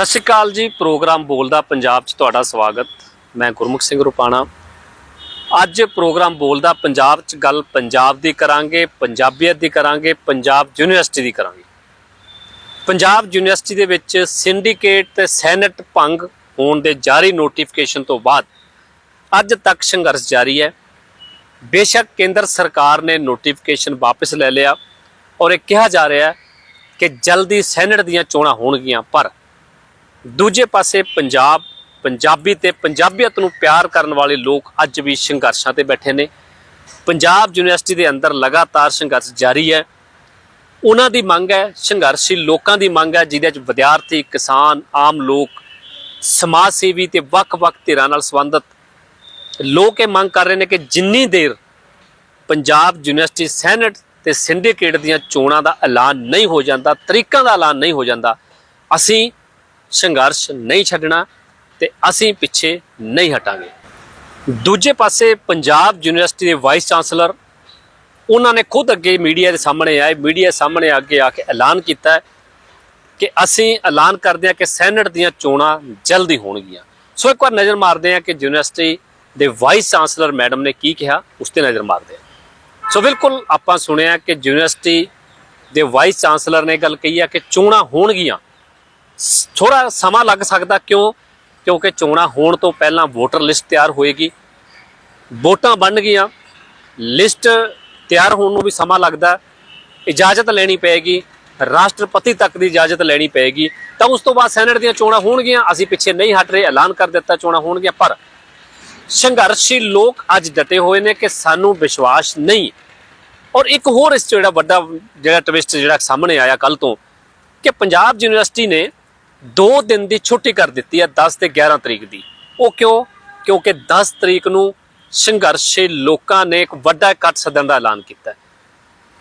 ਸਤਿ ਸ਼੍ਰੀ ਅਕਾਲ ਜੀ, ਪ੍ਰੋਗਰਾਮ ਬੋਲਦਾ ਪੰਜਾਬ 'ਚ ਤੁਹਾਡਾ ਸਵਾਗਤ। ਮੈਂ ਗੁਰਮੁਖ ਸਿੰਘ ਰੁਪਾਣਾ। ਅੱਜ ਪ੍ਰੋਗਰਾਮ ਬੋਲਦਾ ਪੰਜਾਬ 'ਚ ਗੱਲ ਪੰਜਾਬ ਦੀ ਕਰਾਂਗੇ, ਪੰਜਾਬੀਅਤ ਦੀ ਕਰਾਂਗੇ, ਪੰਜਾਬ ਯੂਨੀਵਰਸਿਟੀ ਦੀ ਕਰਾਂਗੇ। ਪੰਜਾਬ ਯੂਨੀਵਰਸਿਟੀ ਦੇ ਵਿੱਚ ਸਿੰਡੀਕੇਟ ਤੇ ਸੈਨੇਟ ਭੰਗ ਹੋਣ ਦੇ ਜਾਰੀ ਨੋਟੀਫਿਕੇਸ਼ਨ ਤੋਂ ਬਾਅਦ ਅੱਜ ਤੱਕ ਸੰਘਰਸ਼ ਜਾਰੀ ਹੈ। ਬੇਸ਼ੱਕ ਕੇਂਦਰ ਸਰਕਾਰ ਨੇ ਨੋਟੀਫਿਕੇਸ਼ਨ ਵਾਪਸ ਲੈ ਲਿਆ ਔਰ ਇਹ ਕਿਹਾ ਜਾ ਰਿਹਾ ਹੈ ਕਿ ਜਲਦੀ ਸੈਨੇਟ ਦੀਆਂ ਚੋਣਾਂ ਹੋਣਗੀਆਂ, ਪਰ ਦੂਜੇ ਪਾਸੇ ਪੰਜਾਬ, ਪੰਜਾਬੀ ਤੇ ਪੰਜਾਬੀਅਤ ਨੂੰ ਪਿਆਰ ਕਰਨ ਵਾਲੇ ਲੋਕ ਅੱਜ ਵੀ ਸੰਘਰਸ਼ਾਂ ਤੇ ਬੈਠੇ ਨੇ। ਪੰਜਾਬ ਯੂਨੀਵਰਸਿਟੀ ਦੇ ਅੰਦਰ ਲਗਾਤਾਰ ਸੰਘਰਸ਼ ਜਾਰੀ ਹੈ। ਉਹਨਾਂ ਦੀ ਮੰਗ ਹੈ, ਸੰਘਰਸ਼ੀ ਲੋਕਾਂ ਦੀ ਮੰਗ ਹੈ, ਜਿਹਦੇ ਵਿੱਚ ਵਿਦਿਆਰਥੀ, ਕਿਸਾਨ, ਆਮ ਲੋਕ, ਸਮਾਜ ਸੇਵੀ ਤੇ ਵੱਖ-ਵੱਖ ਧਿਰਾਂ ਨਾਲ ਸੰਬੰਧਿਤ ਲੋਕ ਇਹ ਮੰਗ ਕਰ ਰਹੇ ਨੇ ਕਿ ਜਿੰਨੀ ਦੇਰ ਪੰਜਾਬ ਯੂਨੀਵਰਸਿਟੀ ਸੈਨੇਟ ਤੇ ਸਿੰਡੀਕੇਟ ਦੀਆਂ ਚੋਣਾਂ ਦਾ ਐਲਾਨ ਨਹੀਂ ਹੋ ਜਾਂਦਾ, ਤਰੀਕਾਂ ਦਾ ਐਲਾਨ ਨਹੀਂ ਹੋ ਜਾਂਦਾ, ਅਸੀਂ ਸੰਘਰਸ਼ ਨਹੀਂ ਛੱਡਣਾ ਤੇ ਅਸੀਂ ਪਿੱਛੇ ਨਹੀਂ ਹਟਾਂਗੇ। ਦੂਜੇ ਪਾਸੇ ਪੰਜਾਬ ਯੂਨੀਵਰਸਿਟੀ ਦੇ ਵਾਈਸ ਚਾਂਸਲਰ, ਉਹਨਾਂ ਨੇ ਖੁਦ ਅੱਗੇ ਮੀਡੀਆ ਦੇ ਸਾਹਮਣੇ ਆਏ, ਮੀਡੀਆ ਸਾਹਮਣੇ ਅੱਗੇ ਆ ਕੇ ਐਲਾਨ ਕੀਤਾ ਕਿ ਅਸੀਂ ਐਲਾਨ ਕਰਦੇ ਹਾਂ ਕਿ ਸੈਨੇਟ ਦੀਆਂ ਚੋਣਾਂ ਜਲਦੀ ਹੋਣਗੀਆਂ। ਸੋ ਇੱਕ ਵਾਰ ਨਜ਼ਰ ਮਾਰਦੇ ਹਾਂ ਕਿ ਯੂਨੀਵਰਸਿਟੀ ਦੇ ਵਾਈਸ ਚਾਂਸਲਰ ਮੈਡਮ ਨੇ ਕੀ ਕਿਹਾ, ਉਸ ਤੇ ਨਜ਼ਰ ਮਾਰਦੇ ਹਾਂ। ਸੋ ਬਿਲਕੁਲ ਆਪਾਂ ਸੁਣਿਆ ਕਿ ਯੂਨੀਵਰਸਿਟੀ ਦੇ ਵਾਈਸ ਚਾਂਸਲਰ ਨੇ ਗੱਲ ਕਹੀ ਹੈ ਕਿ ਚੋਣਾਂ ਹੋਣਗੀਆਂ। ਥੋੜਾ ਸਮਾਂ ਲੱਗ ਸਕਦਾ ਕਿਉਂ? ਕਿਉਂਕਿ ਚੋਣਾਂ ਹੋਣ ਤੋਂ ਪਹਿਲਾਂ ਵੋਟਰ ਲਿਸਟ ਤਿਆਰ ਹੋਏਗੀ। ਵੋਟਾਂ ਬਣ ਗਈਆਂ। ਲਿਸਟ ਤਿਆਰ ਹੋਣ ਨੂੰ ਵੀ ਸਮਾਂ ਲੱਗਦਾ। ਇਜਾਜ਼ਤ ਲੈਣੀ ਪਏਗੀ। ਰਾਸ਼ਟਰਪਤੀ ਤੱਕ ਦੀ ਇਜਾਜ਼ਤ ਲੈਣੀ ਪਏਗੀ। ਤਾਂ ਉਸ ਤੋਂ ਬਾਅਦ ਸੈਨੇਟ ਦੀਆਂ ਚੋਣਾਂ ਹੋਣਗੀਆਂ। ਅਸੀਂ ਪਿੱਛੇ ਨਹੀਂ ਹਟ ਰਹੇ। ਐਲਾਨ ਕਰ ਦਿੱਤਾ ਚੋਣਾਂ ਹੋਣਗੀਆਂ। ਪਰ ਸੰਘਰਸ਼ੀ ਲੋਕ ਅੱਜ ਡਟੇ ਹੋਏ ਨੇ ਕਿ ਸਾਨੂੰ ਵਿਸ਼ਵਾਸ ਨਹੀਂ। ਔਰ ਇੱਕ ਹੋਰ ਇਸ 'ਚ ਜਿਹੜਾ ਵੱਡਾ ਜਿਹੜਾ ਟਵਿਸਟ ਜਿਹੜਾ ਸਾਹਮਣੇ ਆਇਆ ਕੱਲ ਤੋਂ ਕਿ ਪੰਜਾਬ ਯੂਨੀਵਰਸਿਟੀ ਨੇ 2 ਦਿਨ ਦੀ ਛੁੱਟੀ ਕਰ ਦਿੱਤੀ ਹੈ 10 ਤੇ 11 ਤਰੀਕ ਦੀ। ਉਹ ਕਿਉਂ? ਕਿਉਂਕਿ 10 ਤਰੀਕ ਨੂੰ ਸੰਘਰਸ਼ੀ ਲੋਕਾਂ ਨੇ ਇੱਕ ਵੱਡਾ ਇਕੱਠ ਸੱਦਣ ਦਾ ਐਲਾਨ ਕੀਤਾ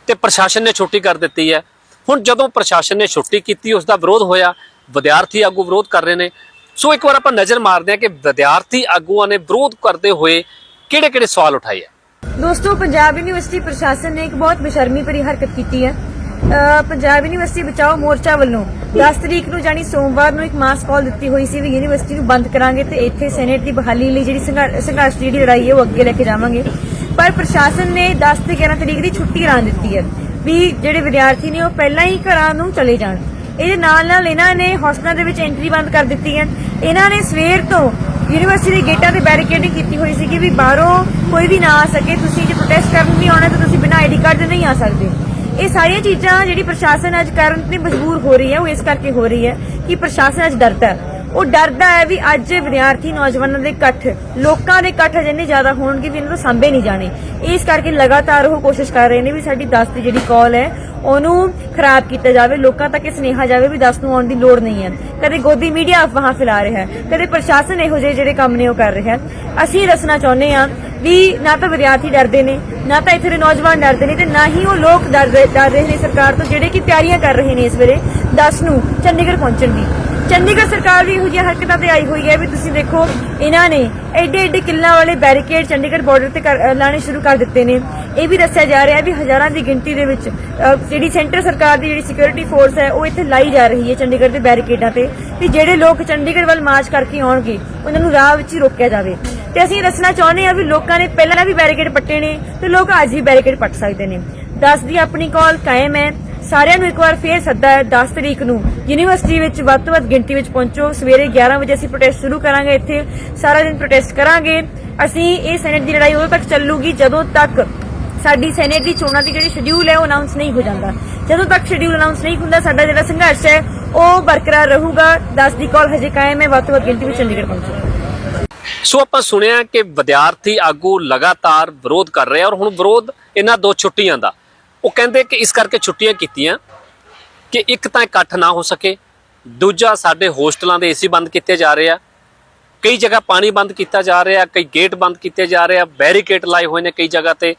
ਤੇ ਪ੍ਰਸ਼ਾਸਨ ਨੇ ਛੁੱਟੀ ਕਰ ਦਿੱਤੀ ਹੈ। ਹੁਣ ਜਦੋਂ ਪ੍ਰਸ਼ਾਸਨ ਨੇ ਛੁੱਟੀ ਕੀਤੀ ਉਸ ਦਾ ਵਿਰੋਧ ਹੋਇਆ। ਵਿਦਿਆਰਥੀ ਆਗੂ ਵਿਰੋਧ ਕਰ ਰਹੇ ਨੇ। ਸੋ ਇੱਕ ਵਾਰ ਆਪਾਂ ਨਜ਼ਰ ਮਾਰਦੇ ਹਾਂ ਕਿ ਵਿਦਿਆਰਥੀ ਆਗੂਆਂ ਨੇ ਵਿਰੋਧ ਕਰਦੇ ਹੋਏ ਕਿਹੜੇ-ਕਿਹੜੇ ਸਵਾਲ ਉਠਾਏ ਆ ਦੋਸਤੋ, ਪੰਜਾਬ ਯੂਨੀਵਰਸਿਟੀ ਪ੍ਰਸ਼ਾਸਨ ਨੇ ਇੱਕ ਬਹੁਤ ਬੇਸ਼ਰਮੀ ਭਰੀ ਹਰਕਤ ਕੀਤੀ ਹੈ। ਪੰਜਾਬ ਯੂਨੀਵਰਸਿਟੀ ਬਚਾਓ ਮੋਰਚਾ ਵੱਲੋਂ 10 ਤਰੀਕ ਨੂੰ ਜਾਨੀ ਸੋਮਵਾਰ ਨੂੰ ਇੱਕ ਮਾਸ ਕਾਲ ਦਿੱਤੀ ਹੋਈ ਸੀ ਵੀ ਯੂਨੀਵਰਸਿਟੀ ਨੂੰ ਬੰਦ ਕਰਾਂਗੇ ਤੇ ਇੱਥੇ ਸੈਨੇਟ ਦੀ ਬਹਾਲੀ ਲਈ ਜਿਹੜੀ ਸੰਘਰਸ਼ ਦੀ ਜਿਹੜੀ ਲੜਾਈ ਹੈ ਉਹ ਅੱਗੇ ਲੈ ਕੇ ਜਾਵਾਂਗੇ। ਪਰ ਪ੍ਰਸ਼ਾਸਨ ਨੇ 10 ਤੇ 11 ਤਰੀਕ ਦੀ ਛੁੱਟੀ ਐਲਾਨ ਦਿੱਤੀ ਹੈ ਵੀ ਜਿਹੜੇ ਵਿਦਿਆਰਥੀ ਨੇ ਉਹ ਪਹਿਲਾਂ ਹੀ ਘਰਾਂ ਨੂੰ ਚਲੇ ਜਾਣ। ਇਹਦੇ ਨਾਲ ਨਾਲ ਇਹਨਾਂ ਨੇ ਹੌਸਟਲਾਂ ਦੇ ਵਿੱਚ ਐਂਟਰੀ ਬੰਦ ਕਰ ਦਿੱਤੀ ਹੈ। ਇਹਨਾਂ ਨੇ ਸਵੇਰ ਤੋਂ ਯੂਨੀਵਰਸਿਟੀ ਦੇ ਗੇਟਾਂ ਤੇ ਬੈਰੀਕੇਡਿੰਗ ਕੀਤੀ ਹੋਈ ਸੀ ਕਿ ਵੀ ਬਾਹਰੋਂ ਕੋਈ ਵੀ ਨਾ ਆ ਸਕੇ, ਤੁਸੀਂ ਜੇ ਪ੍ਰੋਟੈਸਟ ਕਰਨ ਵੀ ਆਉਣਾ ਤਾਂ ਤੁਸੀਂ ਬਿਨਾਂ ਆਈਡੀ ਕਾਰਡ ਦੇ ਨਹੀਂ ਆ ਸਕਦੇ। ਇਹ ਸਾਰੀਆਂ ਚੀਜ਼ਾਂ ਜਿਹੜੀ ਪ੍ਰਸ਼ਾਸਨ ਅੱਜ ਕਰਨ ਤੇ ਮਜਬੂਰ ਹੋ ਰਹੀ ਹੈ, ਉਹ ਇਸ ਕਰਕੇ ਹੋ ਰਹੀ ਹੈ ਕਿ ਪ੍ਰਸ਼ਾਸਨ ਅੱਜ ਡਰਦਾ ਹੈ। ਉਹ ਡਰਦਾ ਹੈ ਵੀ ਅੱਜ ਵਿਦਿਆਰਥੀ ਨੌਜਵਾਨਾਂ ਦੇ ਇਕੱਠ, ਲੋਕਾਂ ਦੇ ਇਕੱਠ ਜਿੰਨੇ ਜ਼ਿਆਦਾ ਹੋਣਗੇ ਵੀ ਇਹਨਾਂ ਨੂੰ ਸਾਂਭੇ ਨਹੀਂ ਜਾਣੇ। ਇਸ ਕਰਕੇ ਲਗਾਤਾਰ ਉਹ ਕੋਸ਼ਿਸ਼ ਕਰ ਰਹੇ ਨੇ ਵੀ ਸਾਡੀ 10 ਦੀ ਜਿਹੜੀ ਕਾਲ ਹੈ ਉਹਨੂੰ ਖਰਾਬ ਕੀਤਾ ਜਾਵੇ, ਲੋਕਾਂ ਤੱਕ ਇਹ ਸੁਨੇਹਾ ਜਾਵੇ ਵੀ 10 ਨੂੰ ਆਉਣ ਦੀ ਲੋੜ ਨਹੀਂ ਹੈ। ਕਦੇ ਗੋਦੀ ਮੀਡੀਆ ਅਫਵਾਹਾਂ ਫੈਲਾ ਰਿਹਾ ਹੈ, ਕਦੇ ਪ੍ਰਸ਼ਾਸਨ ਇਹੋ ਜਿਹੇ ਜਿਹੜੇ ਕੰਮ ਨੇ ਉਹ ਕਰ ਰਿਹਾ ਹੈ। ਅਸੀਂ ਦੱਸਣਾ ਚਾਹੁੰਦੇ ਹਾਂ ਵੀ ਨਾ ਤਾਂ ਵਿਦਿਆਰਥੀ ਡਰਦੇ ਨੇ, ਨਾ ਤਾਂ ਇੱਥੇ ਦੇ ਨੌਜਵਾਨ ਡਰਦੇ ਨੇ ਤੇ ਨਾ ਹੀ ਉਹ ਲੋਕ ਡਰ ਰਹੇ ਡਰ ਰਹੇ ਨੇ ਸਰਕਾਰ ਤੋਂ ਜਿਹੜੇ ਕਿ ਤਿਆਰੀਆਂ ਕਰ ਰਹੇ ਨੇ ਇਸ ਵੇਲੇ 10 ਨੂੰ ਚੰਡੀਗੜ੍ਹ ਪਹੁੰਚਣ ਦੀ। ਚੰਡੀਗੜ੍ਹ ਸਰਕਾਰ ਵੀ ਇਹੋ ਜਿਹੀਆਂ ਹਰਕਤਾਂ ਤੇ ਆਈ ਹੋਈ ਹੈ ਵੀ ਤੁਸੀਂ ਦੇਖੋ, ਇਹਨਾਂ ਨੇ ਐਡੇ ਐਡੇ ਕਿੱਲਾਂ ਵਾਲੇ ਬੈਰੀਕੇਡ ਚੰਡੀਗੜ੍ਹ ਬਾਰਡਰ ਤੇ ਲਾਣੇ ਸ਼ੁਰੂ ਕਰ ਦਿੱਤੇ ਨੇ। ਇਹ ਵੀ ਦੱਸਿਆ ਜਾ ਰਿਹਾ ਵੀ ਹਜ਼ਾਰਾਂ ਦੀ ਗਿਣਤੀ ਦੇ ਵਿੱਚ ਜਿਹੜੀ ਸੈਂਟਰ ਸਰਕਾਰ ਦੀ ਜਿਹੜੀ ਸਿਕਿਉਰਿਟੀ ਫੋਰਸ ਹੈ, ਉਹ ਇੱਥੇ ਲਾਈ ਜਾ ਰਹੀ ਹੈ ਚੰਡੀਗੜ੍ਹ ਦੇ ਬੈਰੀਕੇਡਾਂ ਤੇ ਕਿ ਜਿਹੜੇ ਲੋਕ ਚੰਡੀਗੜ੍ਹ ਵੱਲ ਮਾਰਚ ਕਰਕੇ ਆਉਣਗੇ, ਉਹਨਾਂ ਨੂੰ ਰਾਹ ਵਿੱਚ ਹੀ ਰੋਕਿਆ ਜਾਵੇ। ਤੇ ਅਸੀਂ ਦੱਸਣਾ ਚਾਹੁੰਦੇ ਹਾਂ ਵੀ ਲੋਕਾਂ ਨੇ ਪਹਿਲਾਂ ਵੀ ਬੈਰੀਕੇਡ ਪੱਟੇ ਨੇ ਤੇ ਲੋਕ ਅੱਜ ਵੀ ਬੈਰੀਕੇਡ ਪੱਟ ਸਕਦੇ ਨੇ। 10 ਦੀ ਆਪਣੀ ਕਾਲ ਕਾਇਮ ਹੈ। ਸਾਰਿਆਂ ਨੂੰ ਇੱਕ ਵਾਰ ਫੇਰ ਸੱਦਾ ਹੈ 10 ਤਰੀਕ ਨੂੰ ਯੂਨੀਵਰਸਿਟੀ ਵਿੱਚ ਵੱਧ ਤੋਂ ਵੱਧ ਗਿਣਤੀ ਵਿੱਚ ਪਹੁੰਚੋ। ਸਵੇਰੇ 11 ਵਜੇ ਅਸੀਂ ਪ੍ਰੋਟੈਸਟ ਸ਼ੁਰੂ ਕਰਾਂਗੇ ਇੱਥੇ। ਸਾਰਾ ਦਿਨ ਪ੍ਰੋਟੈਸਟ ਕਰਾਂਗੇ। ਅਸੀਂ ਇਹ ਸੈਨੇਟ ਦੀ ਲੜਾਈ ਉਦੋਂ ਤੱਕ ਚੱਲੂਗੀ ਜਦੋਂ ਤੱਕ ਸਾਡੀ ਸੈਨੇਟ ਦੀ ਚੋਣਾਂ ਦੀ ਜਿਹੜੀ ਸ਼ਡਿਊਲ ਹੈ ਉਹ ਅਨਾਉਂਸ ਨਹੀਂ ਹੋ ਜਾਂਦਾ। ਜਦੋਂ ਤੱਕ ਸ਼ਡਿਊਲ ਅਨਾਉਂਸ ਨਹੀਂ ਹੁੰਦਾ, ਸਾਡਾ ਜਿਹੜਾ ਸੰਘਰਸ਼ ਹੈ, ਉਹ ਬਰਕਰਾਰ ਰਹੂਗਾ। 10 ਦੀ ਕਾਲ ਹਜੇ ਕਾਇਮ ਹੈ, ਵੱਧ ਤੋਂ ਵੱਧ ਗਿਣਤੀ ਵਿੱਚ ਚੰਡੀਗੜ੍ਹ ਪਹੁੰਚੋ। ਸੋ ਆਪਾਂ ਸੁਣਿਆ ਕਿ ਵਿਦਿਆਰਥੀ ਆਗੂ ਲਗਾਤਾਰ ਵਿਰੋਧ ਕਰ ਰਹੇ ਆ ਔਰ ਹੁਣ ਵਿਰੋਧ ਇਹਨਾਂ ਦੋ ਛੁੱਟੀਆਂ ਦਾ। ਉਹ ਕਹਿੰਦੇ ਕਿ ਇਸ ਕਰਕੇ ਛੁੱਟੀਆਂ ਕੀਤੀਆਂ। ਕਿ ਇੱਕ ਤਾਂ ਇਕੱਠ ਨਾ ਹੋ ਸਕੇ, ਦੂਜਾ ਸਾਡੇ ਹੋਸਟਲਾਂ ਦੇ ਏਸੀ ਬੰਦ ਕੀਤੇ ਜਾ ਰਹੇ ਆ, ਕਈ ਜਗ੍ਹਾ ਪਾਣੀ ਬੰਦ ਕੀਤਾ ਜਾ ਰਿਹਾ, ਕਈ ਗੇਟ ਬੰਦ ਕੀਤੇ ਜਾ ਰਹੇ ਆ ਬੈਰੀਕੇਡ ਲਾਏ ਹੋਏ ਨੇ ਕਈ ਜਗ੍ਹਾ ਤੇ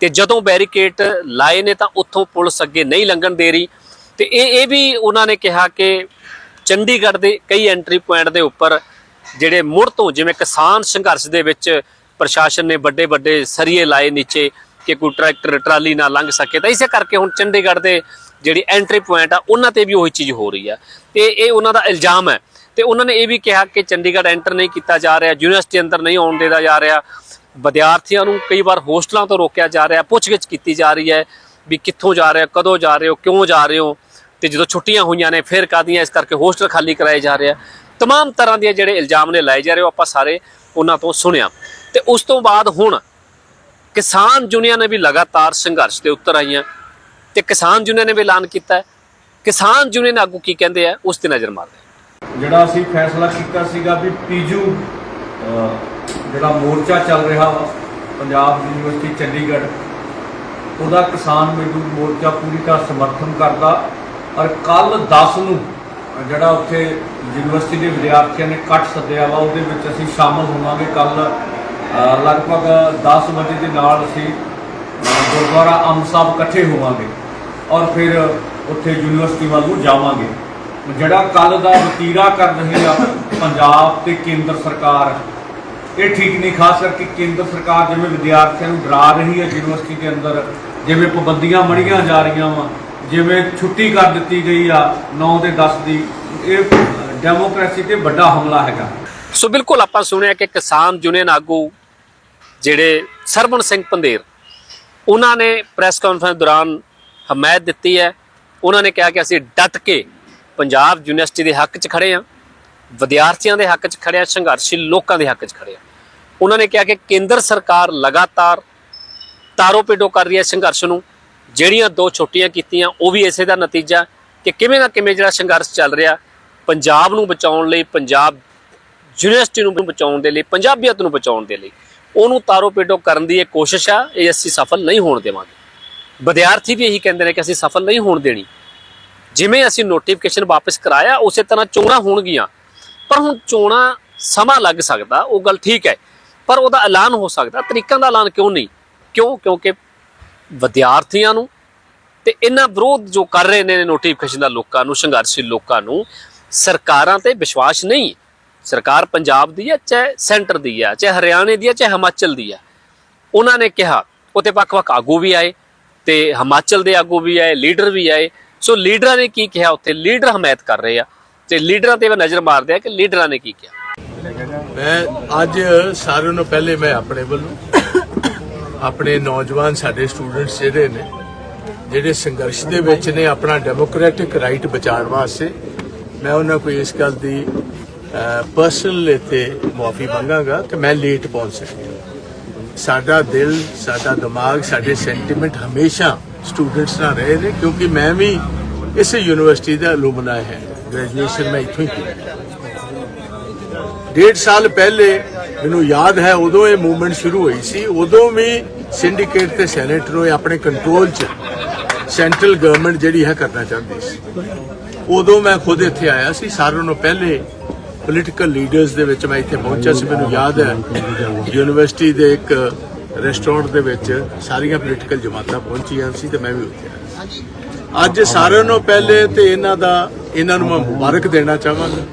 ਤੇ ਜਦੋਂ ਬੈਰੀਕੇਡ ਲਾਏ ਨੇ ਤਾਂ ਉੱਥੋਂ ਪੁਲਿਸ ਅੱਗੇ ਨਹੀਂ ਲੰਘਣ ਦੇ ਰਹੀ। ਤੇ ਇਹ ਇਹ ਵੀ ਉਹਨਾਂ ਨੇ ਕਿਹਾ ਕਿ ਚੰਡੀਗੜ੍ਹ ਦੇ ਕਈ ਐਂਟਰੀ ਪੁਆਇੰਟ ਦੇ ਉੱਪਰ ਜਿਹੜੇ ਮੁੜ ਤੋਂ ਜਿਵੇਂ ਕਿਸਾਨ ਸੰਘਰਸ਼ ਦੇ ਵਿੱਚ ਪ੍ਰਸ਼ਾਸਨ ਨੇ ਵੱਡੇ ਵੱਡੇ ਸਰੀਏ ਲਾਏ ਨੀਚੇ ਕਿ ਕੋਈ ਟਰੈਕਟਰ ਟਰਾਲੀ ਨਾ ਲੰਘ ਸਕੇ ਤਾਂ ਇਸੇ ਕਰਕੇ ਹੁਣ ਚੰਡੀਗੜ੍ਹ ਦੇ ਜਿਹੜੀ ਐਂਟਰੀ ਪੁਆਇੰਟ ਆ ਉਹਨਾਂ ਤੇ ਵੀ ਉਹੀ ਚੀਜ਼ ਹੋ ਰਹੀ ਆ ਤੇ ਇਹ ਉਹਨਾਂ ਦਾ ਇਲਜ਼ਾਮ ਹੈ ਤੇ ਉਹਨਾਂ ਨੇ ਇਹ ਵੀ ਕਿਹਾ ਕਿ ਚੰਡੀਗੜ੍ਹ ਐਂਟਰ ਨਹੀਂ ਕੀਤਾ ਜਾ ਰਿਹਾ ਯੂਨੀਵਰਸਿਟੀ ਅੰਦਰ ਨਹੀਂ ਆਉਣ ਦੇਦਾ ਜਾ ਰਿਹਾ ਵਿਦਿਆਰਥੀਆਂ ਨੂੰ ਕਈ ਵਾਰ ਹੋਸਟਲਾਂ ਤੋਂ ਰੋਕਿਆ ਜਾ ਰਿਹਾ ਪੁੱਛਗਿੱਛ ਕੀਤੀ ਜਾ ਰਹੀ ਹੈ ਵੀ ਕਿੱਥੋਂ ਜਾ ਰਹੇ ਹੋ ਕਦੋਂ ਜਾ ਰਹੇ ਹੋ ਕਿਉਂ ਜਾ ਰਹੇ ਹੋ ਤੇ ਜਦੋਂ ਛੁੱਟੀਆਂ ਹੋਈਆਂ ਨੇ ਫਿਰ ਕਾਦੀਆਂ ਇਸ ਕਰਕੇ ਹੋਸਟਲ ਖਾਲੀ ਕਰਾਏ ਜਾ ਰਹੇ ਆ तमाम ਤਰ੍ਹਾਂ ਦੇ ਜਿਹੜੇ ਇਲਜ਼ਾਮ ਨੇ ਲਾਏ ਜਾ ਰਹੇ ਉਹ ਆਪਾਂ ਸਾਰੇ ਉਹਨਾਂ ਤੋਂ ਸੁਣਿਆ ਤੇ ਉਸ ਤੋਂ ਬਾਅਦ ਹੁਣ ਕਿਸਾਨ ਯੂਨੀਅਨ ਨੇ ਵੀ ਲਗਾਤਾਰ ਸੰਘਰਸ਼ ਤੇ ਉਤਰ ਆਈਆਂ ਤੇ ਕਿਸਾਨ ਯੂਨੀਅਨ ਨੇ ਵੀ ਐਲਾਨ ਕੀਤਾ ਕਿਸਾਨ ਯੂਨੀਅਨ ਆਗੂ ਕੀ ਕਹਿੰਦੇ ਆ ਉਸ ਤੇ ਨਜ਼ਰ ਮਾਰਦੇ ਜਿਹੜਾ ਅਸੀਂ ਫੈਸਲਾ ਕੀਤਾ ਸੀਗਾ ਵੀ ਪੀਜੂ ਅਹ, ਜਿਹੜਾ ਮੋਰਚਾ ਚੱਲ ਰਿਹਾ ਵਾ ਪੰਜਾਬ ਯੂਨੀਵਰਸਿਟੀ ਚੰਡੀਗੜ੍ਹ ਉਹਦਾ ਕਿਸਾਨ ਮਜ਼ਦੂਰ ਮੋਰਚਾ ਪੂਰੀ ਤਰ੍ਹਾਂ ਸਮਰਥਨ ਕਰਦਾ। ਔਰ ਕੱਲ 10 ਨੂੰ ਜਿਹੜਾ ਉੱਥੇ ਯੂਨੀਵਰਸਿਟੀ ਦੇ ਵਿਦਿਆਰਥੀਆਂ ਨੇ ਇਕੱਠ ਸੱਦਿਆ ਵਾ ਉਹਦੇ ਵਿੱਚ ਅਸੀਂ ਸ਼ਾਮਲ ਹੋਵਾਂਗੇ ਕੱਲ ਲਗਭਗ 10 ਵਜੇ ਦੇ ਨਾਲ ਅਸੀਂ ਗੁਰਦੁਆਰਾ ਅੰਬ ਸਾਹਿਬ ਇਕੱਠੇ ਹੋਵਾਂਗੇ ਔਰ ਫਿਰ ਉੱਥੇ ਯੂਨੀਵਰਸਿਟੀ ਵੱਲ ਨੂੰ ਜਾਵਾਂਗੇ। ਜਿਹੜਾ ਕੱਲ ਦਾ ਵਤੀਰਾ ਕਰ ਰਹੀ ਆ, ਪੰਜਾਬ ਤੇ ਕੇਂਦਰ ਸਰਕਾਰ, ਇਹ ਠੀਕ ਨਹੀਂ, ਖਾਸ ਕਰਕੇ ਕੇਂਦਰ ਸਰਕਾਰ ਜਿਵੇਂ ਵਿਦਿਆਰਥੀਆਂ ਨੂੰ ਡਰਾ ਰਹੀ ਹੈ ਯੂਨੀਵਰਸਿਟੀ ਦੇ ਅੰਦਰ, ਜਿਵੇਂ ਪਾਬੰਦੀਆਂ ਮੜੀਆਂ ਜਾ ਰਹੀਆਂ ਵਾ, ਜਿਵੇਂ ਛੁੱਟੀ ਕਰ ਦਿੱਤੀ ਗਈ ਆ 9 ਤੇ 10 ਦੀ, ਇਹ ਡੈਮੋਕ੍ਰੇਸੀ ਤੇ ਵੱਡਾ ਹਮਲਾ ਹੈਗਾ। ਸੋ ਬਿਲਕੁਲ ਆਪਾਂ ਸੁਣਿਆ ਕਿ ਕਿਸਾਨ ਯੂਨੀਅਨ ਆਗੂ ਜਿਹੜੇ ਸਰਵਣ ਸਿੰਘ ਪੰਦੇਰ ਉਹਨਾਂ ਨੇ ਪ੍ਰੈਸ ਕਾਨਫਰੰਸ ਦੌਰਾਨ ਹਮਾਇਤ ਦਿੱਤੀ ਹੈ। ਉਹਨਾਂ ਨੇ ਕਿਹਾ ਕਿ ਅਸੀਂ ਡਟ ਕੇ ਪੰਜਾਬ ਯੂਨੀਵਰਸਿਟੀ ਦੇ ਹੱਕ 'ਚ ਖੜੇ ਹਾਂ, ਵਿਦਿਆਰਥੀਆਂ ਦੇ ਹੱਕ 'ਚ ਖੜੇ ਹਾਂ, ਸੰਘਰਸ਼ੀ ਲੋਕਾਂ ਦੇ ਹੱਕ 'ਚ ਖੜੇ ਹਾਂ। ਉਹਨਾਂ ਨੇ ਕਿਹਾ ਕਿ ਕੇਂਦਰ ਸਰਕਾਰ ਲਗਾਤਾਰ ਤਾਰੋ ਪੇਡੋ ਕਰ ਰਹੀ ਹੈ ਸੰਘਰਸ਼ ਨੂੰ। ਜਿਹੜੀਆਂ ਦੋ ਛੁੱਟੀਆਂ ਕੀਤੀਆਂ, ਉਹ ਵੀ ਇਸੇ ਦਾ ਨਤੀਜਾ ਕਿ ਕਿਵੇਂ ਨਾ ਕਿਵੇਂ ਜਿਹੜਾ ਸੰਘਰਸ਼ ਚੱਲ ਰਿਹਾ, ਪੰਜਾਬ ਨੂੰ ਬਚਾਉਣ ਲਈ ਪੰਜਾਬ ਯੂਨੀਵਰਸਿਟੀ ਨੂੰ ਬਚਾਉਣ ਦੇ ਲਈ, ਪੰਜਾਬੀਅਤ ਨੂੰ ਬਚਾਉਣ ਦੇ ਲਈ, ਉਹਨੂੰ ਤਾਰੋ ਪੇਟੋ ਕਰਨ ਦੀ ਇਹ ਕੋਸ਼ਿਸ਼ ਆ, ਇਹ ਅਸੀਂ ਸਫਲ ਨਹੀਂ ਹੋਣ ਦੇਵਾਂਗੇ। ਵਿਦਿਆਰਥੀ ਵੀ ਇਹੀ ਕਹਿੰਦੇ ਨੇ ਕਿ ਅਸੀਂ ਸਫਲ ਨਹੀਂ ਹੋਣ ਦੇਣੀ। ਜਿਵੇਂ ਅਸੀਂ ਨੋਟੀਫਿਕੇਸ਼ਨ ਵਾਪਸ ਕਰਾਇਆ, ਉਸੇ ਤਰ੍ਹਾਂ ਚੋਣਾਂ ਹੋਣਗੀਆਂ। ਪਰ ਹੁਣ ਚੋਣਾਂ ਸਮਾਂ ਲੱਗ ਸਕਦਾ, ਉਹ ਗੱਲ ਠੀਕ ਹੈ, ਪਰ ਉਹਦਾ ਐਲਾਨ ਹੋ ਸਕਦਾ। ਤਰੀਕਾਂ ਦਾ ਐਲਾਨ ਕਿਉਂ ਨਹੀਂ? ਕਿਉਂ? ਕਿਉਂਕਿ ਵਿਦਿਆਰਥੀਆਂ ਨੂੰ ਤੇ ਇਹਨਾਂ ਵਿਰੋਧ ਜੋ ਕਰ ਰਹੇ ਨੇ ਨੋਟੀਫਿਕੇਸ਼ਨ ਦਾ ਲੋਕਾਂ ਨੂੰ, ਸੰਘਰਸ਼ੀ ਲੋਕਾਂ ਨੂੰ, ਸਰਕਾਰਾਂ ਤੇ ਵਿਸ਼ਵਾਸ ਨਹੀਂ। ਸਰਕਾਰ ਪੰਜਾਬ ਦੀ ਹੈ, ਚਾਹੇ ਸੈਂਟਰ ਦੀ ਹੈ, ਚਾਹੇ ਹਰਿਆਣੇ ਦੀ ਹੈ, ਚਾਹੇ ਹਿਮਾਚਲ ਦੀ ਹੈ। ਉਹਨਾਂ ਨੇ ਕਿਹਾ, ਉੱਥੇ ਵੱਖ-ਵੱਖ ਆਗੂ ਵੀ ਆਏ ਤੇ ਹਿਮਾਚਲ ਦੇ ਆਗੂ ਵੀ ਆਏ, ਲੀਡਰ ਵੀ ਆਏ। ਸੋ ਲੀਡਰਾਂ ਨੇ ਕੀ ਕਿਹਾ ਉੱਥੇ? ਲੀਡਰ ਹਮਾਇਤ ਕਰ ਰਹੇ ਆ। ਤੇ ਲੀਡਰਾਂ ਤੇ ਵੀ ਨਜ਼ਰ ਮਾਰਦੇ ਆ ਕਿ ਲੀਡਰਾਂ ਨੇ ਕੀ ਕਿਹਾ। ਮੈਂ ਅੱਜ ਸਾਰਿਆਂ ਨੂੰ ਪਹਿਲੇ ਮੈਂ ਆਪਣੇ ਵੱਲੋਂ ਆਪਣੇ ਨੌਜਵਾਨ ਸਾਡੇ ਸਟੂਡੈਂਟਸ ਜਿਹੜੇ ਨੇ, ਜਿਹੜੇ ਸੰਘਰਸ਼ ਦੇ ਵਿੱਚ ਨੇ, ਆਪਣਾ ਡੈਮੋਕ੍ਰੈਟਿਕ ਰਾਈਟ ਬਚਾਉਣ ਵਾਸਤੇ ਮੈਂ ਉਹਨਾਂ ਕੋਈ ਇਸ ਗੱਲ ਦੀ ਪਰਸਨਲ ਇੱਥੇ ਮਾਫੀ ਮੰਗਾਂਗਾ ਕਿ ਮੈਂ ਲੇਟ ਪਹੁੰਚ ਸਕਿਆ ਸਾਡਾ ਦਿਲ, ਸਾਡਾ ਦਿਮਾਗ, ਸਾਡੇ ਸੈਂਟੀਮੈਂਟ ਹਮੇਸ਼ਾ ਸਟੂਡੈਂਟਸ ਨਾਲ ਰਹੇ ਨੇ, ਕਿਉਂਕਿ ਮੈਂ ਵੀ ਇਸ ਯੂਨੀਵਰਸਿਟੀ ਦਾ ਅਲੂਮਨਾਈ ਹੈ। ਗ੍ਰੈਜੂਏਸ਼ਨ ਮੈਂ ਇੱਥੋਂ ਹੀ ਕੀਤੀ। ਡੇਢ ਸਾਲ ਪਹਿਲੇ ਮੈਨੂੰ ਯਾਦ ਹੈ, ਉਦੋਂ ਇਹ ਮੂਵਮੈਂਟ ਸ਼ੁਰੂ ਹੋਈ ਸੀ, ਉਦੋਂ ਵੀ ਸਿੰਡੀਕੇਟ ਤੇ ਸੈਨੇਟ ਨੂੰ ਆਪਣੇ ਕੰਟਰੋਲ 'ਚ ਸੈਂਟਰਲ ਗਵਰਨਮੈਂਟ ਜਿਹੜੀ ਹੈ ਕਰਨਾ ਚਾਹੁੰਦੀ ਸੀ। ਉਦੋਂ ਮੈਂ ਖੁਦ ਇੱਥੇ ਆਇਆ ਸੀ, ਸਾਰਿਆਂ ਨੂੰ ਪਹਿਲੇ ਪੋਲੀਟੀਕਲ ਲੀਡਰਸ ਦੇ ਵਿੱਚ ਮੈਂ ਇੱਥੇ ਪਹੁੰਚਿਆ ਸੀ, ਮੈਨੂੰ ਯਾਦ ਹੈ ਯੂਨੀਵਰਸਿਟੀ ਦੇ ਇੱਕ ਰੈਸਟੋਰੈਂਟ ਦੇ ਵਿੱਚ ਸਾਰੀਆਂ ਪੋਲੀਟੀਕਲ ਜਮਾਤਾਂ ਪਹੁੰਚੀਆਂ ਸੀ ਤੇ ਮੈਂ ਵੀ ਉੱਥੇ ਆਇਆ ਅੱਜ ਸਾਰਿਆਂ ਨੂੰ ਪਹਿਲੇ ਤੇ ਇਹਨਾਂ ਦਾ, ਇਹਨਾਂ ਨੂੰ ਮੈਂ ਮੁਬਾਰਕ ਦੇਣਾ ਚਾਹਾਂਗਾ।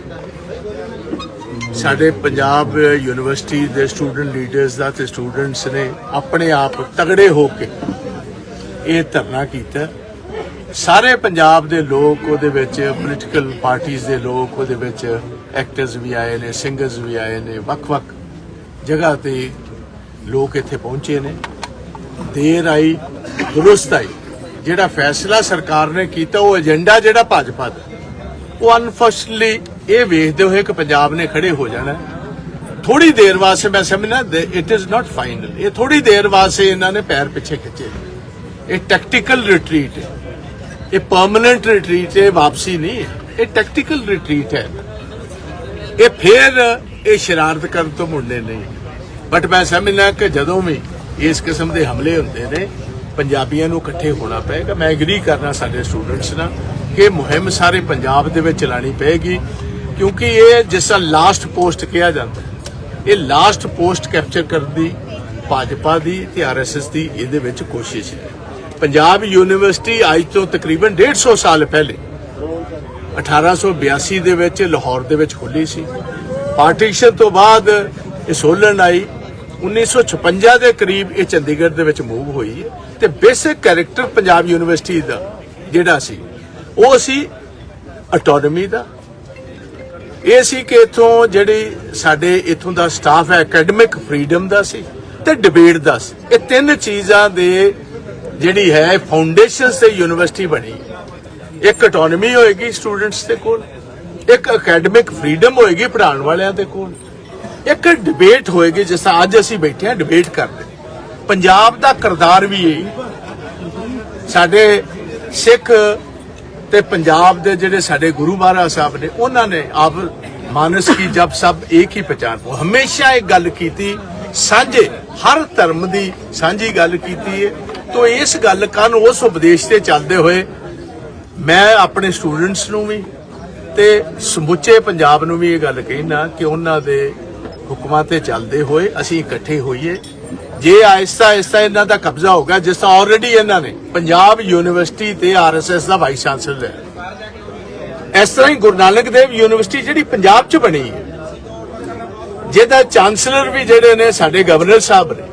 ਸਾਡੇ ਪੰਜਾਬ ਯੂਨੀਵਰਸਿਟੀ ਦੇ ਸਟੂਡੈਂਟ ਲੀਡਰਸ ਦਾ ਤੇ ਸਟੂਡੈਂਟਸ ਨੇ ਆਪਣੇ ਆਪ ਤਗੜੇ ਹੋ ਕੇ ਇਹ ਧਰਨਾ ਕੀਤਾ। ਸਾਰੇ ਪੰਜਾਬ ਦੇ ਲੋਕ ਉਹਦੇ ਵਿੱਚ ਪੋਲੀਟੀਕਲ ਪਾਰਟੀਆਂ ਦੇ ਲੋਕ ਉਹਦੇ ਵਿੱਚ ਐਕਟਰਸ ਵੀ ਆਏ ਨੇ ਸਿੰਗਰਸ ਵੀ ਆਏ ਨੇ, ਵੱਖ-ਵੱਖ ਜਗ੍ਹਾ ਤੇ ਲੋਕ ਇੱਥੇ ਪਹੁੰਚੇ ਨੇ। ਦੇਰ ਆਈ, ਦਰੁਸਤ ਆਈ। ਜਿਹੜਾ ਫੈਸਲਾ ਸਰਕਾਰ ਨੇ ਕੀਤਾ, ਉਹ ਏਜੰਡਾ ਜਿਹੜਾ ਭਾਜਪਾ ਦਾ। ਉਹ ਅਨਫੋਰਚੂਨਟਲੀ ਇਹ ਵੇਖਦੇ ਹੋਏ ਕਿ ਪੰਜਾਬ ਨੇ ਖੜੇ ਹੋ ਜਾਣਾ। ਥੋੜੀ ਦੇਰ ਵਾਸਤੇ ਮੈਂ ਸਮਝਣਾ ਇਟ ਇਜ਼ ਨਾਟ ਫਾਈਨਲ ਇਹ ਥੋੜੀ ਦੇਰ ਵਾਸਤੇ ਇਹਨਾਂ ਨੇ ਪੈਰ ਪਿੱਛੇ ਖਿੱਚੇ। ਇਹ ਟੈਕਟੀਕਲ ਰਿਟਰੀਟ ਹੈ। ਇਹ ਪਰਮਨੈਂਟ ਰਿਟਰੀਟ ਹੈ ਵਾਪਸੀ ਨਹੀਂ ਹੈ। ਇਹ ਟੈਕਟੀਕਲ ਰਿਟਰੀਟ ਹੈ। ਇਹ ਫੇਰ ਇਹ ਸ਼ਰਾਰਤ ਕਰਨ ਤੋਂ ਮੁੜਨੇ ਨਹੀਂ। ਬਟ ਮੈਂ ਸਮਝਣਾ ਕਿ ਜਦੋਂ ਵੀ ਇਸ ਕਿਸਮ ਦੇ ਹਮਲੇ ਹੁੰਦੇ ਨੇ, ਪੰਜਾਬੀਆਂ ਨੂੰ ਇਕੱਠੇ ਹੋਣਾ ਪਏਗਾ। ਮੈਂ ਐਗਰੀ ਕਰਨਾ ਸਾਡੇ ਸਟੂਡੈਂਟਸ ਨਾਲ ਕਿ ਮੁਹਿੰਮ ਸਾਰੇ ਪੰਜਾਬ ਦੇ ਵਿੱਚ ਚਲਾਣੀ ਪਏਗੀ, ਕਿਉਂਕਿ ਇਹ ਜਿਸ ਤਰ੍ਹਾਂ ਲਾਸਟ ਪੋਸਟ ਕਿਹਾ ਜਾਂਦਾ, ਇਹ ਲਾਸਟ ਪੋਸਟ ਕੈਪਚਰ ਕਰਨ ਦੀ, ਭਾਜਪਾ ਦੀ ਤੇ ਆਰਐਸਐਸ ਦੀ ਇਹਦੇ ਵਿੱਚ ਕੋਸ਼ਿਸ਼ ਹੈ। ਪੰਜਾਬ ਯੂਨੀਵਰਸਿਟੀ ਅੱਜ ਤੋਂ ਤਕਰੀਬਨ 150 ਸਾਲ ਪਹਿਲੇ 1882 ਦੇ ਵਿੱਚ ਲਾਹੌਰ ਦੇ ਵਿੱਚ ਖੁੱਲੀ ਸੀ। ਪਾਰਟੀਸ਼ਨ ਤੋਂ ਬਾਅਦ ਇਹ ਸੋਲਨ ਆਈ। 1956 ਦੇ ਕਰੀਬ ਇਹ ਚੰਡੀਗੜ੍ਹ ਦੇ ਵਿੱਚ ਮੂਵ ਹੋਈ। ਹੈ ਤੇ ਬੇਸਿਕ ਕੈਰੈਕਟਰ ਪੰਜਾਬ ਯੂਨੀਵਰਸਿਟੀ ਦਾ ਜਿਹੜਾ ਸੀ, ਉਹ ਸੀ ਆਟੋਨਮੀ ਦਾ। ਇਹ ਸੀ ਕਿ ਇਥੋਂ ਜਿਹੜੀ ਸਾਡੇ ਇਥੋਂ ਦਾ ਸਟਾਫ ਹੈ ਅਕੈਡਮਿਕ ਫਰੀडम ਦਾ ਸੀ ਤੇ ਡਿਬੇਟ ਦਾ ਸੀ। ਇਹ ਤਿੰਨ ਚੀਜ਼ਾਂ ਦੇ ਜਿਹੜੀ ਹੈ ਫਾਊਂਡੇਸ਼ਨਸ ਤੇ ਯੂਨੀਵਰਸਿਟੀ ਬਣੀ। ਇੱਕ ਆਟੋਨਮੀ ਹੋਏਗੀ ਸਟੂਡੈਂਟਸ ਦੇ ਕੋਲ, ਇੱਕ ਅਕੈਡਮਿਕ ਫਰੀडम ਹੋਏਗੀ ਪੜ੍ਹਾਉਣ ਵਾਲਿਆਂ ਦੇ ਕੋਲ, ਇੱਕ ਡਿਬੇਟ ਹੋਏਗੀ, ਜਿਸ ਅੱਜ ਅਸੀਂ ਬੈਠੇ ਹਾਂ ਡਿਬੇਟ ਕਰਦੇ ਪੰਜਾਬ ਦਾ ਕਰਤਾਰ ਵੀ ਹੈ ਸਾਡੇ ਸਿੱਖ ਤੇ ਪੰਜਾਬ ਦੇ ਜਿਹੜੇ ਸਾਡੇ ਗੁਰੂ ਮਹਾਰਾਜ ਸਾਹਿਬ ਨੇ, ਉਹਨਾਂ ਨੇ ਆਪ ਮਾਨਸ ਕੀ ਜਬ ਸਭ ਇੱਕ ਹੀ ਪਛਾਣ ਉਹ ਹਮੇਸ਼ਾ ਇਹ ਗੱਲ ਕੀਤੀ, ਸਾਂਝੇ, ਹਰ ਧਰਮ ਦੀ ਸਾਂਝੀ ਗੱਲ ਕੀਤੀ ਹੈ ਤੋਂ ਇਸ ਗੱਲ ਕਾਨ ਉਸ ਉਪਦੇਸ਼ ਤੇ ਚੱਲਦੇ ਹੋਏ ਮੈਂ ਆਪਣੇ ਸਟੂਡੈਂਟਸ ਨੂੰ ਵੀ ਤੇ ਸਮੁੱਚੇ ਪੰਜਾਬ ਨੂੰ ਵੀ ਇਹ ਗੱਲ ਕਹਿਣਾ ਕਿ ਉਹਨਾਂ ਦੇ ਹੁਕਮਾਂ ਤੇ ਚੱਲਦੇ ਹੋਏ ਅਸੀਂ ਇਕੱਠੇ ਹੋਈਏ। ਜੇ ਆਹਿਸਤਾ ਆਇਸਤਾ ਇਹਨਾਂ ਦਾ ਕਬਜ਼ਾ ਹੋਗਾ ਜਿਸ ਤਰ੍ਹਾਂ ਆਲਰੇਡੀ ਇਹਨਾਂ ਨੇ ਪੰਜਾਬ ਯੂਨੀਵਰਸਿਟੀ ਤੇ ਆਰਐਸਐਸ ਦਾ ਵਾਈਸ ਚਾਂਸਲਰ ਹੈ। ਇਸ ਤਰ੍ਹਾਂ ਹੀ ਗੁਰੂ ਨਾਨਕ ਦੇਵ ਯੂਨੀਵਰਸਿਟੀ ਜਿਹੜੀ ਪੰਜਾਬ 'ਚ ਬਣੀ ਹੈ। ਜਿਹਦਾ ਚਾਂਸਲਰ ਵੀ ਜਿਹੜੇ ਨੇ ਸਾਡੇ ਗਵਰਨਰ ਸਾਹਿਬ ਨੇ।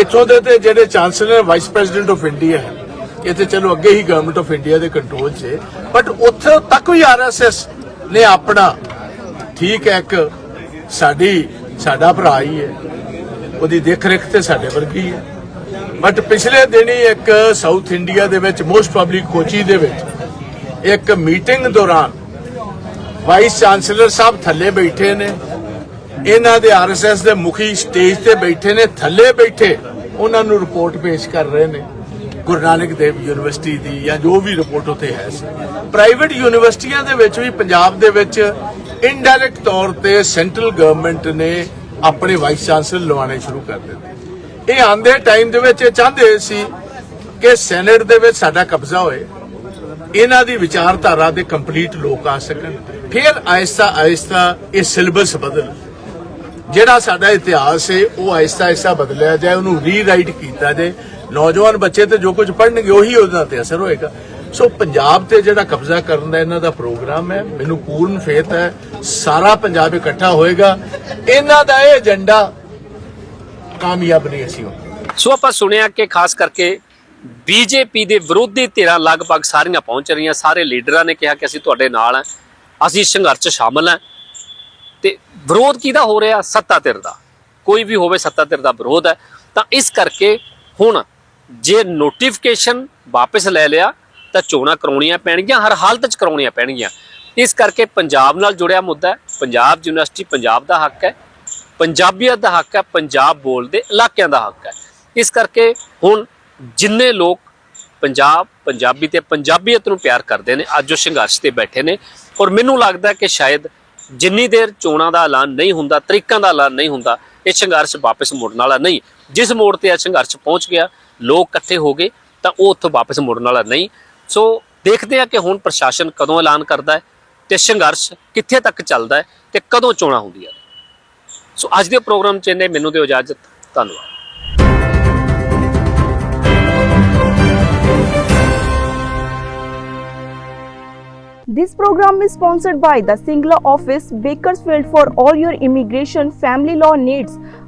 ਇਥੋਂ ਦੇ ਤੇ ਜਿਹੜੇ chancellor vice president of India ਹੈ। ਇਹ ਤੇ ਚਲੋ ਅੱਗੇ ਹੀ ਗਵਰਨਮੈਂਟ ਆਫ ਇੰਡੀਆ ਦੇ ਕੰਟਰੋਲ 'ਚ ਹੈ। ਬਟ ਉੱਥੇ ਤੱਕ ਵੀ ਆਰਐਸਐਸ ਨੇ ਆਪਣਾ, ਠੀਕ ਹੈ ਇੱਕ, ਸਾਡੀ, ਸਾਡਾ ਭਰਾ ਹੀ ਹੈ। ਉਹਦੀ ਦੇਖ ਰੇਖ ਤੇ ਸਾਡੇ ਵਰਗੀ ਹੈ। ਬਟ ਪਿਛਲੇ ਦਿਨੀ ਇੱਕ ਸਾਊਥ ਇੰਡੀਆ ਦੇ ਵਿੱਚ ਮੋਸਟ ਪਬਲਿਕ ਕੋਚੀ ਦੇ ਵਿੱਚ, ਇੱਕ ਮੀਟਿੰਗ ਦੌਰਾਨ ਵਾਈਸ ਚਾਂਸਲਰ ਸਾਹਿਬ ਥੱਲੇ ਬੈਠੇ ਨੇ। ਇਹਨਾਂ ਦੇ ਆਰਐਸਐਸ ਦੇ ਮੁਖੀ ਸਟੇਜ ਤੇ ਬੈਠੇ ਨੇ, ਥੱਲੇ ਬੈਠੇ ਉਹਨਾਂ ਨੂੰ ਰਿਪੋਰਟ ਪੇਸ਼ ਕਰ ਰਹੇ ਨੇ। ਗੁਰੂ ਨਾਨਕ ਦੇਵ ਯੂਨੀਵਰਸਿਟੀ ਦੀ ਜਾਂ ਜੋ ਵੀ ਰਿਪੋਰਟ ਉੱਥੇ ਹੈ ਸੀ। ਪ੍ਰਾਈਵੇਟ ਯੂਨੀਵਰਸਿਟੀਆਂ ਦੇ ਵਿੱਚ ਵੀ ਪੰਜਾਬ ਦੇ ਵਿੱਚ ਇਨਡਾਇਰੈਕਟ ਤੌਰ ਤੇ ਸੈਂਟਰਲ ਗਵਰਨਮੈਂਟ ਨੇ ਆਪਣੇ ਵਾਈਸ ਚਾਂਸਲਰ ਲਵਾਉਣੇ ਸ਼ੁਰੂ ਕਰ ਦਿੱਤੇ। ਇਹ ਆਂਦੇ ਟਾਈਮ ਦੇ ਵਿੱਚ ਇਹ ਚਾਹੁੰਦੇ ਸੀ ਕਿ ਸੈਨੇਟ ਦੇ ਵਿੱਚ ਸਾਡਾ ਕਬਜ਼ਾ ਹੋਏ। ਇਹਨਾਂ ਦੀ ਵਿਚਾਰਧਾਰਾ ਦੇ ਕੰਪਲੀਟ ਲੋਕ ਆ ਸਕਣ। ਫਿਰ ਆਹਿਸਤਾ ਆਹਿਸਤਾ ਇਹ ਸਿਲੇਬਸ ਬਦਲ। ਜਿਹੜਾ ਸਾਡਾ ਇਤਿਹਾਸ ਹੈ ਉਹ ਆਇਸਤਾ ਆਹਿਸਤਾ ਬਦਲਿਆ ਜਾਏ, ਉਹਨੂੰ ਰੀਰਾਈਟ ਕੀਤਾ ਜਾਏ। ਨੌਜਵਾਨ ਬੱਚੇ ਤੇ ਜੋ ਕੁਝ ਪੜ੍ਹਨਗੇ ਉਹੀ ਉਹਨਾਂ ਤੇ ਅਸਰ ਹੋਏਗਾ। ਸੋ ਪੰਜਾਬ ਤੇ ਜਿਹੜਾ ਕਬਜ਼ਾ ਕਰਨ ਦਾ ਇਹਨਾਂ ਦਾ ਪ੍ਰੋਗਰਾਮ ਹੈ, ਮੈਨੂੰ ਪੂਰਨ ਫੇਥ ਹੈ, ਸਾਰਾ ਪੰਜਾਬ ਇਕੱਠਾ ਹੋਏਗਾ। ਇਹਨਾਂ ਦਾ ਇਹ ਏਜੰਡਾ ਕਾਮਯਾਬ ਨਹੀਂ ਅਸੀਂ ਸੋ, ਆਪਾਂ ਸੁਣਿਆ ਕਿ ਖਾਸ ਕਰਕੇ ਬੀਜੇਪੀ ਦੇ ਵਿਰੋਧੀ ਧਿਰਾਂ ਲਗਭਗ ਸਾਰੀਆਂ ਪਹੁੰਚ ਰਹੀਆਂ, ਸਾਰੇ ਲੀਡਰਾਂ ਨੇ ਕਿਹਾ ਕਿ ਅਸੀਂ ਤੁਹਾਡੇ ਨਾਲ ਹਾਂ, ਅਸੀਂ ਸੰਘਰਸ਼ 'ਚ ਸ਼ਾਮਲ ਹਾਂ। ਤੇ ਵਿਰੋਧ ਕਿਹਦਾ ਹੋ ਰਿਹਾ? ਸੱਤਾ ਧਿਰ ਦਾ। ਕੋਈ ਵੀ ਹੋਵੇ ਸੱਤਾ ਧਿਰ ਦਾ ਵਿਰੋਧ ਹੈ। ਤਾਂ ਇਸ ਕਰਕੇ ਹੁਣ ਜੇ ਨੋਟੀਫਿਕੇਸ਼ਨ ਵਾਪਸ ਲੈ ਲਿਆ, ਤਾਂ ਚੋਣਾਂ ਕਰਾਉਣੀਆਂ ਪੈਣਗੀਆਂ, ਹਰ ਹਾਲਤ 'ਚ ਕਰਾਉਣੀਆਂ ਪੈਣਗੀਆਂ। ਇਸ ਕਰਕੇ ਪੰਜਾਬ ਨਾਲ ਜੁੜਿਆ ਮੁੱਦਾ ਹੈ। ਪੰਜਾਬ ਯੂਨੀਵਰਸਿਟੀ ਪੰਜਾਬ ਦਾ ਹੱਕ ਹੈ, ਪੰਜਾਬੀਅਤ ਦਾ ਹੱਕ ਹੈ, ਪੰਜਾਬ ਬੋਲਦੇ ਇਲਾਕਿਆਂ ਦਾ ਹੱਕ ਹੈ। ਇਸ ਕਰਕੇ ਹੁਣ ਜਿੰਨੇ ਲੋਕ ਪੰਜਾਬ, ਪੰਜਾਬੀ ਤੇ ਪੰਜਾਬੀਅਤ ਨੂੰ ਪਿਆਰ ਕਰਦੇ ਨੇ, ਅੱਜ ਉਹ ਸੰਘਰਸ਼ ਤੇ ਬੈਠੇ ਨੇ, ਔਰ ਮੈਨੂੰ ਲੱਗਦਾ ਕਿ ਸ਼ਾਇਦ ਜਿੰਨੀ ਦੇਰ ਚੋਣਾਂ ਦਾ ਐਲਾਨ ਨਹੀਂ ਹੁੰਦਾ, ਤਰੀਕਾਂ ਦਾ ਐਲਾਨ ਨਹੀਂ ਹੁੰਦਾ, ਇਹ ਸੰਘਰਸ਼ ਵਾਪਸ ਮੁੜਨ ਵਾਲਾ ਨਹੀਂ। ਜਿਸ ਮੋੜ ਤੇ ਇਹ ਸੰਘਰਸ਼ ਪਹੁੰਚ ਗਿਆ ਲੋਕ ਇਕੱਠੇ ਹੋ ਗਏ ਤਾਂ ਉਹ ਉੱਥੋਂ ਵਾਪਸ ਮੁੜਨ ਵਾਲਾ ਨਹੀਂ। ਸੋ ਦੇਖਦੇ ਆ ਕਿ ਹੁਣ ਪ੍ਰਸ਼ਾਸਨ ਕਦੋਂ ਐਲਾਨ ਕਰਦਾ ਹੈ ਤੇ ਸੰਘਰਸ਼ ਕਿੱਥੇ ਤੱਕ ਚੱਲਦਾ ਹੈ ਤੇ ਕਦੋਂ ਚੋਣਾਂ ਹੁੰਦੀਆਂ ਨੇ। ਸੋ ਅੱਜ ਦੇ ਪ੍ਰੋਗਰਾਮ 'ਚ ਇਹਨੇ ਮੈਨੂੰ ਦਿਓ ਇਜਾਜ਼ਤ। ਧੰਨਵਾਦ। This program is sponsored by the Singla office, Bakersfield for all your immigration family law needs.